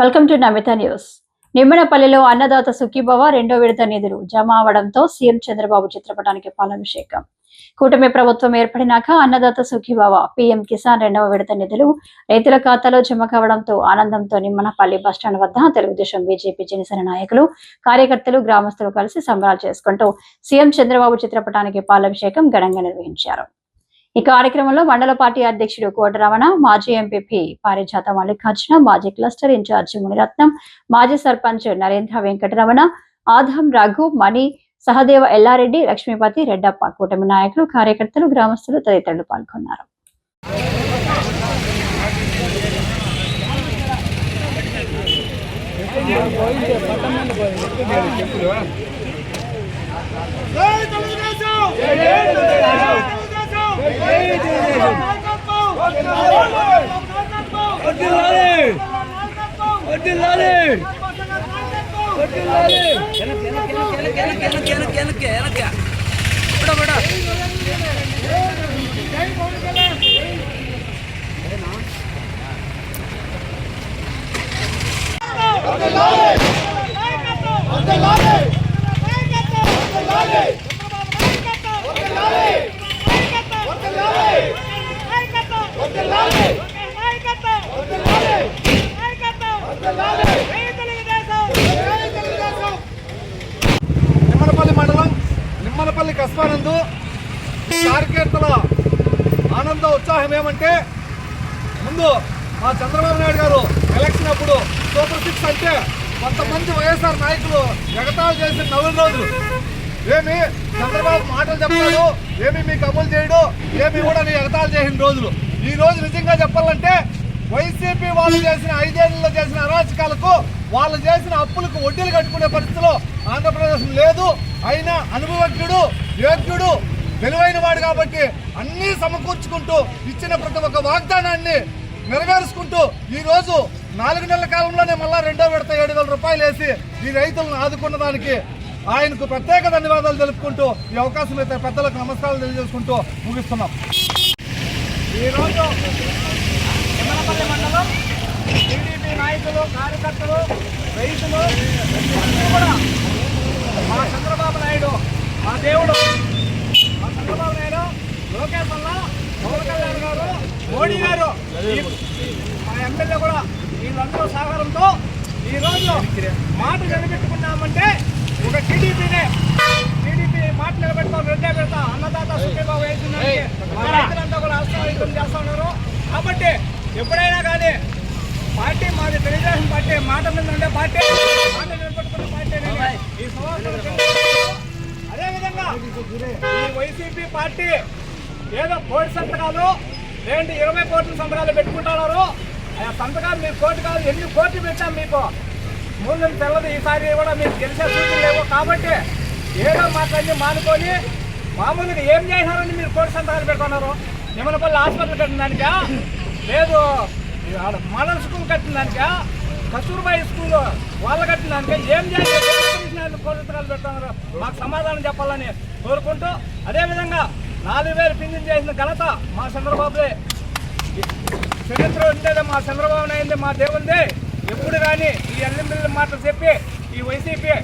Welcome to Namita news. నిమ్మనపల్లిలో Annadata Sukhibhava రెండో విడత నిధులు జమ అవడంతో సీఎం చంద్రబాబు చిత్రపటానికి పాలాభిషేకం. కూటమి ప్రభుత్వం ఏర్పడినాక అన్నదాత సుఖీభవ పీఎం కిసాన్ రెండవ విడత నిధులు రైతుల ఖాతాలో జమ కావడంతో ఆనందంతో నిమ్మనపల్లి బస్టాండ్ వద్ద తెలుగుదేశం బీజేపీ జనసేన నాయకులు కార్యకర్తలు గ్రామస్తులు కలిసి సంబరాలు చేసుకుంటూ సీఎం చంద్రబాబు చిత్రపటానికి పాలాభిషేకం ఘనంగా నిర్వహించారు. ఈ కార్యక్రమంలో మండల పార్టీ అధ్యక్షుడు కోట కోటరమణ మాజీ ఎంపీపీ పారిజాత మల్లికార్జున మాజీ క్లస్టర్ ఇన్ఛార్జి మునిరత్నం మాజీ సర్పంచ్ నరేంద్ర వెంకటరమణ ఆదం రఘు మణి సహదేవ ఎల్లారెడ్డి లక్ష్మీపతి రెడ్డప్ప కూటమి నాయకులు కార్యకర్తలు గ్రామస్తులు తదితరులు పాల్గొన్నారు. జై తెలుగుదేశం జై తెలుగుదేశం జై తెలుగుదేశం వడ్డిల్లాలి వడ్డిల్లాలి వడ్డిల్లాలి నిమ్మలపల్లి మండలం నిమ్మలపల్లి కస్బానందు కార్యకర్తల ఆనంద ఉత్సాహం ఏమంటే ముందు మా చంద్రబాబు నాయుడు గారు ఎలక్షన్ అప్పుడు సూపర్ సిక్స్ అంటే కొంతమంది వైఎస్ఆర్ నాయకులు ఎగతాలు చేసిన నవ్వుల రోజులు. ఏమి చంద్రబాబు మాటలు చెప్పాడు ఏమి మీకు అమలు చేయడు ఏమి కూడా నీ ఎగతాలు చేసిన రోజులు. ఈ రోజు నిజంగా చెప్పాలంటే వైసీపీ వాళ్ళు చేసిన ఐదేళ్ళలో చేసిన అరాచకాలకు వాళ్ళు చేసిన అప్పులకు వడ్డీలు కట్టుకునే పరిస్థితిలో ఆంధ్రప్రదేశ్ లేదు. అయినా అనుభవజ్ఞుడు యోగ్యుడు తెలివైన వాడు కాబట్టి అన్నీ సమకూర్చుకుంటూ ఇచ్చిన ప్రతి ఒక్క వాగ్దానాన్ని నెరవేర్చుకుంటూ ఈరోజు నాలుగు నెలల కాలంలోనే మళ్ళా రెండో విడత ఏడు వేల రూపాయలు వేసి ఈ రైతులను ఆదుకున్న దానికి ఆయనకు ప్రత్యేక ధన్యవాదాలు తెలుపుకుంటూ ఈ అవకాశం అయితే పెద్దలకు నమస్కారాలు తెలియజేసుకుంటూ ముగిస్తున్నాం. ఈరోజు నిమ్మలపల్లి మండలం టీడీపీ నాయకులు కార్యకర్తలు రైతులు కూడా మా చంద్రబాబు నాయుడు మా దేవుడు మా చంద్రబాబు నాయుడు లోకేష్ వల్ల పవన్ కళ్యాణ్ గారు మోడీ గారు మా ఎమ్మెల్యే కూడా వీళ్ళందరూ సహకారంతో ఈరోజు మాట నిలబెట్టుకున్నామంటే ఒక టీడీపీనే టీడీపీ మాట నిలబెడతాం రెండే పెడతా అన్నదాత సుఖీబాబు వేసిందంటే మా రైతులంతా కూడా ఆశ్రయించడం చేస్తా ఉన్నారు. కాబట్టి ఎప్పుడైనా కానీ పార్టీ మాది తెలుగుదేశం పార్టీ మాట మీద ఉండే పార్టీ మాట నిలబెట్టుకున్న పార్టీ ఈ అదేవిధంగా ఈ వైసీపీ పార్టీ ఏదో కోటి సంతకాలు లేదంటే ఇరవై కోట్ల సంతకాలు పెట్టుకుంటున్నారు? ఆ సంతకాలు మీరు కోర్టు కాదు ఎన్ని కోట్లు పెట్టాం మీకు? మూలం తెల్లదు ఈసారి కూడా మీకు తెలిసే సూచనలు లేవు. కాబట్టి ఏదో మాట్లాడి మానుకొని మామూలుగా ఏం చేసినారని మీరు కోర్టు సంతకాలు పెట్టుకున్నారు నిమ్మలపల్లి హాస్పిటల్ కట్టిన దానికా లేదు ఆడ మోడల్ స్కూల్ కట్టిన దానికా కస్తూర్బాయి స్కూల్ వాళ్ళు కట్టిన దానికా ఏం చేయాలి? కోర్టు సంతకాలు పెట్టుకున్నారు మాకు సమాధానం చెప్పాలని కోరుకుంటూ అదేవిధంగా నాలుగు వేలు పింఛన్ చేసిన ఘనత మా చంద్రబాబుదే. చరిత్ర ఉండేది మా చంద్రబాబు నాయుడు మా దేవుడిదే. ఎప్పుడు కానీ ఈ ఎల్ఎంఎల్ మాటలు చెప్పి ఈ వైసీపీ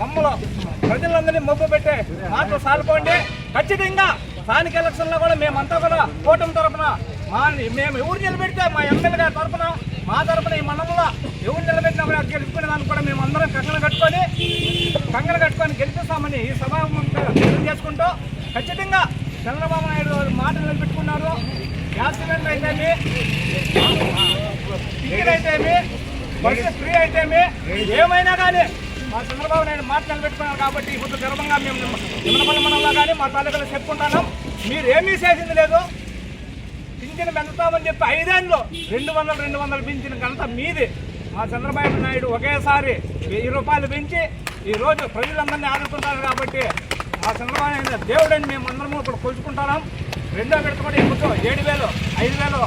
మమ్మల్ని ప్రజలందరినీ మొబ్బు పెట్టే మాటలు సాల్పోండి. ఖచ్చితంగా స్థానిక ఎలక్షన్లో కూడా మేమంతా కూడా కూటమి తరపున మా మేము ఎవరు నిలబెడితే మా ఎమ్మెల్యే గారి తరపున మా తరపున ఈ మండలంలో ఎవరు నిలబెట్టినా కూడా గెలుచుకునే దానికి కూడా మేము అందరం కంగన కట్టుకొని కంగన కట్టుకొని గెలిపిస్తామని ఈ సభ తెలియజేసుకుంటూ ఖచ్చితంగా చంద్రబాబు నాయుడు మాటలు నిలబెట్టుకున్నారు. గ్యాస్ సిలిండర్ అయితేమి? టికెట్ అయితేమి? బస్సు ఫ్రీ అయితేమి? ఏమైనా కానీ మా చంద్రబాబు నాయుడు మాటలు నిలబెట్టుకున్నారు కాబట్టి ఇప్పుడు గర్వంగా మేము నిమ్మలపల్లి మండలంలో కానీ మా తాలూకాలో చెప్పుకుంటాను. మీరు ఏమీ చేసింది లేదు. పింఛను పెంచుతామని చెప్పి ఐదేళ్ళు రెండు వందలు రెండు వందలు పెంచిన ఘనత మీది. మా చంద్రబాబు నాయుడు ఒకేసారి వెయ్యి రూపాయలు పెంచి ఈరోజు ప్రజలందరినీ ఆదుకుంటారు కాబట్టి ఆ చంద్రబాబు నాయుడు దేవుడని మేము అందరము ఇప్పుడు కొలుచుకుంటున్నాం రెండో విడత కూడా ఇప్పుడు ఏడు వేలు ఐదు వేలు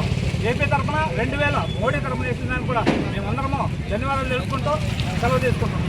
ఏపీ తరఫున రెండు వేలు మోడీ తరఫున వేసిన కూడా కూడా మేమందరము ధన్యవాదాలు తెలుసుకుంటూ సెలవు తీసుకుంటాం